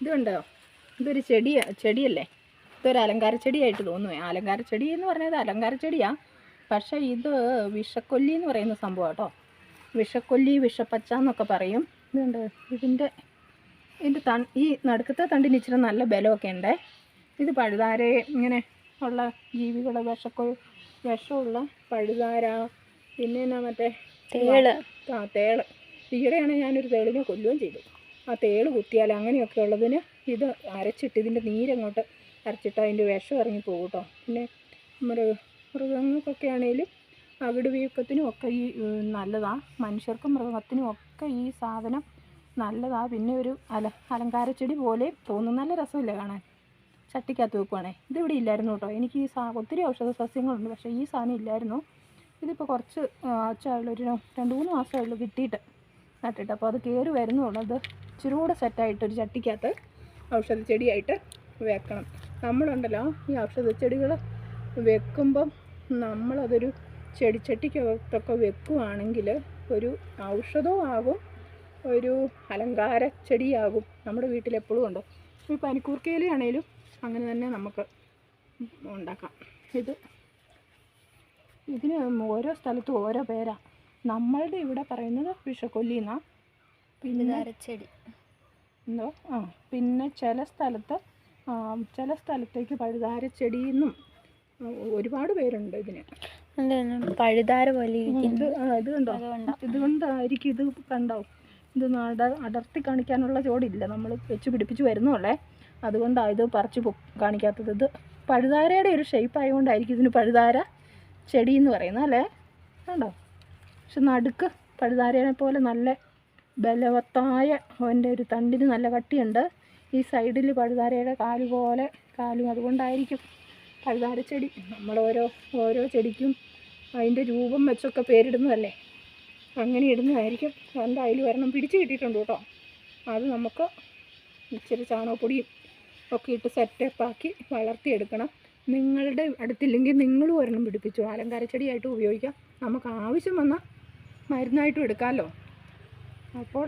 ഇതുണ്ടോ? ഇതൊരു ചെടിയാ ചെടിയല്ലേ? ഇതൊരു അലങ്കാര ചെടിയായിട്ട് തോന്നുവേ. അലങ്കാര ചെടി എന്ന് പറഞ്ഞത് അലങ്കാര ചെടിയാ. പക്ഷേ ഇത് വിഷക്കൊല്ലി എന്ന് പറയുന്ന സംഭവം കേട്ടോ. വിഷക്കൊല്ലി വിഷപ്പച്ച എന്നൊക്കെ പറയും. ഇതുണ്ട്. ഇതിന്റെ ഇതിന്റെ തൺ ഈ നടുക്കത്തെ തണ്ടിന് ഇച്ചിരി നല്ല ബലമൊക്കെ ഉണ്ട്. ഇത് പഴുതാര ഇങ്ങനെ ഉള്ള ജീവികൾ വിഷക്കൊ വിഷമുള്ള പഴുതാര. പിന്നെ എന്നാ മറ്റേ? തേൾ. ആ തേൾ. ഈയിടെയാണ് ഞാനൊരു തേളിനെ കൊല്ലുകയും ചെയ്തു. ആ തേൾ കുത്തിയാൽ അങ്ങനെയൊക്കെ ഉള്ളതിന് ഇത് അരച്ചിട്ട് ഇതിന്റെ നീരങ്ങോട്ട് അരച്ചിട്ട് അതിന്റെ വിഷം ഇറങ്ങി പോകും കേട്ടോ പിന്നെ മൃഗ മൃഗങ്ങൾക്കൊക്കെ ആണെങ്കിലും അകിട് വീക്കത്തിനും ഒക്കെ ഈ നല്ലതാണ് നല്ലതാ. മനുഷ്യർക്കും മൃഗത്തിനും ഒക്കെ ഈ സാധനം നല്ലതാണ് പിന്നെ ഒരു അല അലങ്കാര ചെടി പോലെ തോന്നുന്ന നല്ല രസമില്ലേ കാണാൻ. ചട്ടിക്കകത്ത് വെക്കുവാണേ. ഇതിവിടെ ഇല്ലായിരുന്നു കേട്ടോ എനിക്ക് ഈ സാ ഒത്തിരി ഔഷധ സസ്യങ്ങളുണ്ട്. പക്ഷേ ഈ സാധനം ഇല്ലായിരുന്നു. ഇതിപ്പോൾ കുറച്ച് ആഴ്ച ഒരു രണ്ട് മൂന്ന് മാസമായുള്ളൂ കിട്ടിയിട്ട്. നട്ടിട്ട്. അപ്പോൾ അത് കയറി വരുന്നുള്ളൂ. അത് ഇച്ചിരി സെറ്റായിട്ട് ഒരു ചട്ടിക്കകത്ത് ഔഷധ ചെടിയായിട്ട് വെക്കണം. നമ്മളുണ്ടല്ലോ ഈ ഔഷധ ചെടികൾ വെക്കുമ്പം നമ്മളതൊരു ചെടിച്ചട്ടിക്കകത്തൊക്കെ വെക്കുവാണെങ്കിൽ ഒരു ഔഷധവും ആകും ഒരു അലങ്കാര ചെടിയാകും നമ്മുടെ വീട്ടിൽ എപ്പോഴും ഉണ്ട് ഈ പനിക്കൂർക്കയിലാണേലും അങ്ങനെ തന്നെ നമുക്ക് ഉണ്ടാക്കാം. ഇത് ഇതിന് ഓരോ സ്ഥലത്തും ഓരോ പേരാണ് നമ്മളുടെ ഇവിടെ പറയുന്നത് വിഷക്കൊല്ലി പിന്നെ എന്തോ? ആ പിന്നെ ചില സ്ഥലത്ത് ചില സ്ഥലത്തേക്ക് പഴുതാരച്ചെടി എന്നും ഒരുപാട് പേരുണ്ട് ഇതിന്. പഴുതാര പോലെ ഇത് ഇതുണ്ടോ ഇത് കണ്ടോ? ഇതുകൊണ്ടായിരിക്കും ഇത് കണ്ടോ? ഇത് നട അടർത്തി കാണിക്കാനുള്ള ചോടില്ല. നമ്മൾ വെച്ച് പിടിപ്പിച്ച് വരുന്നുള്ളേ. അതുകൊണ്ടാണ് ഇത് പറിച്ച് കാണിക്കാത്തത്. ഇത് പഴുതാരയുടെ ഒരു ഷേപ്പ് ആയതുകൊണ്ടായിരിക്കും ഇതിന് പഴുതാര ചെടി എന്ന് പറയുന്നത് അല്ലേ? കണ്ടോ? പക്ഷെ നടുക്ക് പഴുതാരയെ പോലെ നല്ല ബലവത്തായ അവന്റെ ഒരു തണ്ടിന് നല്ല കട്ടിയുണ്ട്. ഈ സൈഡിൽ പഴുതാരയുടെ കാൽ പോലെ കാലും അതുകൊണ്ടായിരിക്കും പഴുതാര ചെടി. നമ്മൾ ഓരോ ഓരോ ചെടിക്കും അതിന്റെ രൂപം വെച്ചൊക്കെ പേരിടുന്നതല്ലേ? അങ്ങനെ ഇടുന്നതായിരിക്കും. അതിന്റെ അതിൽ വരണം പിടിച്ച് കിട്ടിയിട്ടുണ്ട് കേട്ടോ. അത് നമുക്ക് ഇച്ചിരി ചാണകപ്പൊടിയും ഒക്കെ ഇട്ട് സെറ്റപ്പാക്കി വളർത്തിയെടുക്കണം. നിങ്ങളുടെ അടുത്തില്ലെങ്കിൽ നിങ്ങളും ഒരെണ്ണം പിടിപ്പിച്ചു. അലങ്കാര ചെടിയായിട്ട് ഉപയോഗിക്കാം. നമുക്ക് ആവശ്യം വന്നാൽ മരുന്നായിട്ടും എടുക്കാമല്ലോ. അപ്പോൾ